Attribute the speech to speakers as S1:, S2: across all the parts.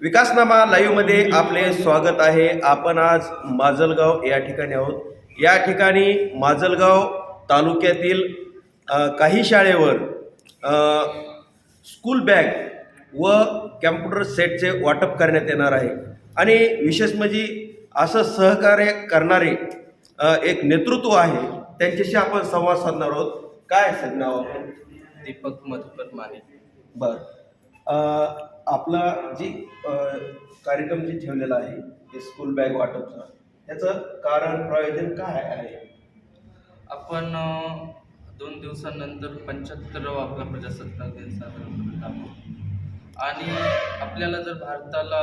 S1: विकासनामा लाईव्हमध्ये आपले स्वागत आहे. आपण आज माजलगाव या ठिकाणी आहोत. या ठिकाणी माजलगाव तालुक्यातील काही शाळेवर स्कूल बॅग व कॅम्प्युटर सेटचे वाटप करण्यात येणार आहे. आणि विशेष म्हणजे असं सहकार्य करणारे एक नेतृत्व आहे. त्यांच्याशी आपण संवाद साधणार आहोत. काय असेल नाव?
S2: दीपक मधुकर माने.
S1: बर. आपला जी कार्यक्रम जे ठेवलेला आहे ते स्कूल बॅग वाटपचा त्याचं कारण प्रयोजन काय आहे?
S2: आपण दोन दिवसांनंतर पंच्याहत्तरावा आपला प्रजासत्ताक दिन साजरा करत आहोत. आणि आपल्याला जर भारताला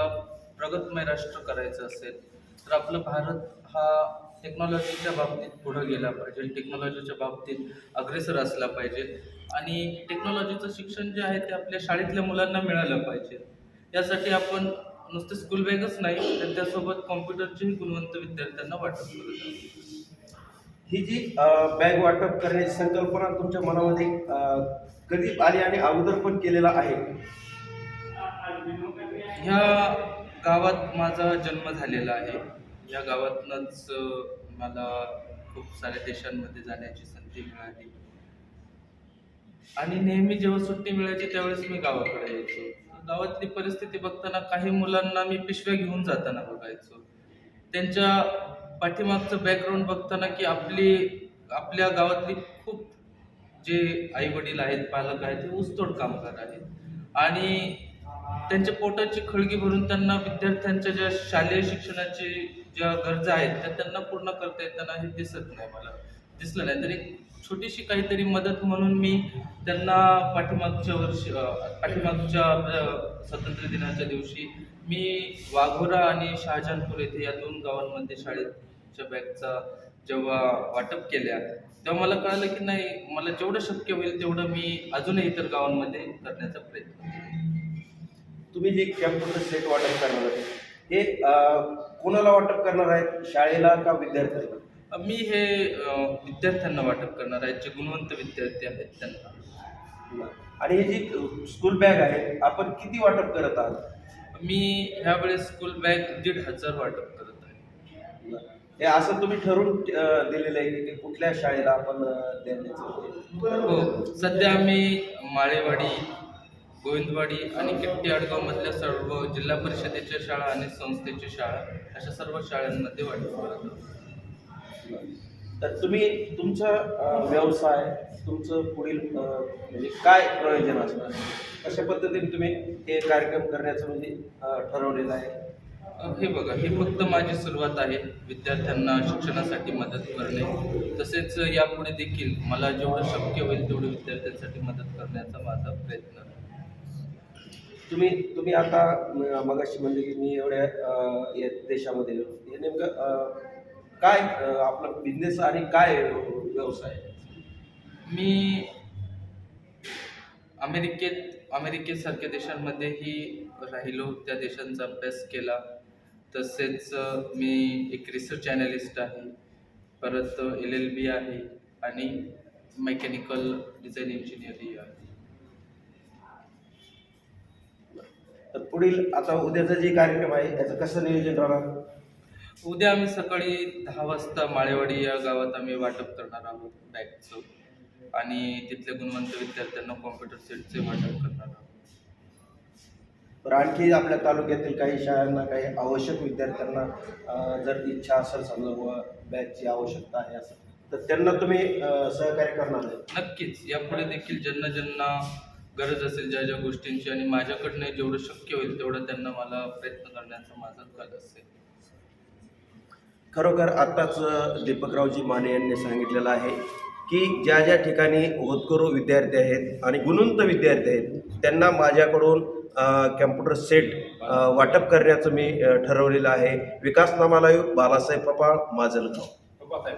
S2: प्रगतमय राष्ट्र करायचं असेल तर आपलं भारत हा टेक्नॉलॉजीच्या बाबतीत पुढं गेला पाहिजे टेक्नॉलॉजीच्या बाबतीत अग्रेसर असला पाहिजे. आणि टेक्नॉलॉजीचं शिक्षण जे आहे ते आपल्या शाळेतल्या मुलांना मिळालं पाहिजे. यासाठी आपण नुसतं स्कूल बॅगच नाही तर त्यासोबत कॉम्प्युटरचेही गुणवंत विद्यार्थ्यांना वाटप करत आहोत
S1: ही जी बॅग वाटप करण्याची संकल्पना तुमच्या मनामध्ये कधी आली आणि अगोदर पण केलेला आहे?
S2: ह्या गावात माझा जन्म झालेला आहे. या गावातनंच मला खूप साऱ्या देशांमध्ये जाण्याची संधी मिळाली. आणि नेहमी जेव्हा सुट्टी मिळायची त्यावेळेस मी गावाकडे यायचो. गावातली परिस्थिती बघताना काही मुलांना मी पिशव्या घेऊन जाताना बघायचो. त्यांच्या पाठीमागचं बॅकग्राऊंड बघताना की आपली आपल्या गावातली खूप जे आई वडील आहेत पालक आहेत ते ऊसतोड कामगार आहेत. आणि त्यांच्या पोटाची खळगी भरून त्यांना विद्यार्थ्यांच्या ज्या शालेय शिक्षणाची ज्या गरजा आहेत त्या त्यांना पूर्ण करता येताना हे दिसत नाही मला. दिसलं नाही. तरी छोटीशी काहीतरी मदत म्हणून मी त्यांना पाठीमागच्या वर्षी पाठीमागच्या स्वातंत्र्य दिनाच्या दिवशी मी वाघोरा आणि शहाजहानपूर येथे या दोन गावांमध्ये शाळेच्या बॅगचा जेव्हा वाटप केल्या तेव्हा मला कळालं की नाही मला जेवढं शक्य होईल तेवढं मी अजूनही इतर गावांमध्ये करण्याचा प्रयत्न
S1: तुम्ही जे कॅम्प्युटर सेट वाटप करणार आहे हे कोणाला वाटप करणार आहेत? शाळेला का विद्यार्थ्याला
S2: मी हे विद्यार्थ्यांना वाटप करणार आहे जे गुणवंत विद्यार्थी आहेत त्यांना.
S1: आणि ही जी स्कूल बॅग आहे आपण किती वाटप करत आहात?
S2: मी ह्यावेळेस स्कूल बॅग दीड हजार वाटप करत आहे.
S1: हे असं तुम्ही ठरवून दिलेलं आहे की कुठल्या शाळेला आपण अ, द्यायचं
S2: हो सध्या आम्ही माळेवाडी गोविंदवाडी आणि किट्टी आडगावमधल्या सर्व जिल्हा परिषदेच्या शाळा आणि संस्थेच्या शाळा अशा सर्व शाळांमध्ये वाटप करत आहोत.
S1: तर तुम्ही तुमचा व्यवसाय तुमचं पुढील म्हणजे काय प्रयोजन असणार? कशा पद्धतीने तुम्ही हे कार्यक्रम करण्याचं म्हणजे ठरवलेलं आहे?
S2: हे बघा हे फक्त माझी सुरुवात आहे विद्यार्थ्यांना शिक्षणासाठी मदत करणे. तसेच यापुढे देखील मला जेवढं शक्य होईल तेवढं विद्यार्थ्यांसाठी मदत करण्याचा माझा प्रयत्न आहे.
S1: तुम्ही तुम्ही आता मगाशी म्हणजे की मी एवढ्या या देशामध्ये हे नेमकं काय आपला बिझनेस आणि काय व्यवसाय?
S2: मी अमेरिकेत अमेरिकेसारख्या देशांमध्येही राहिलो. त्या देशांचा अभ्यास केला. तसेच मी एक रिसर्च ॲनालिस्ट आहे. परत एल एल बी आहे. आणि मेकॅनिकल डिझाईन इंजिनिअरिंग आहे.
S1: तर पुढील आता उद्याचा जे कार्यक्रम आहे याचं कसं नियोजन राहणार?
S2: उद्या आम्ही सकाळी दहा वाजता माळेवाडी या गावात आम्ही वाटप करणार आहोत बॅगचं आणि तिथल्या गुणवंत विद्यार्थ्यांना कॉम्प्युटर सेटचे वाटप करणार आहोत.
S1: तर आणखी आपल्या तालुक्यातील काही शाळांना काही आवश्यक विद्यार्थ्यांना जर इच्छा असेल समजा बुवा बॅगची आवश्यकता आहे असं तर त्यांना तुम्ही सहकार्य करणार
S2: नक्कीच. यापुढे देखील ज्यांना ज्यांना गरज असेल ज्या ज्या गोष्टींची आणि माझ्याकडनं जेवढं शक्य होईल तेवढं त्यांना मला प्रयत्न करण्याचा माझा कल असेल.
S1: खरोखर आत्ताच दीपकरावजी माने यांनी सांगितलेलं आहे की ज्या ज्या ठिकाणी होतकरू विद्यार्थी आहेत आणि गुणवंत विद्यार्थी आहेत त्यांना माझ्याकडून कॅम्प्युटर सेट वाटप करण्याचं मी ठरवलेलं आहे. विकासनामाला बालासाहेब पपाळ माजलगाव.
S2: बाबासाहेब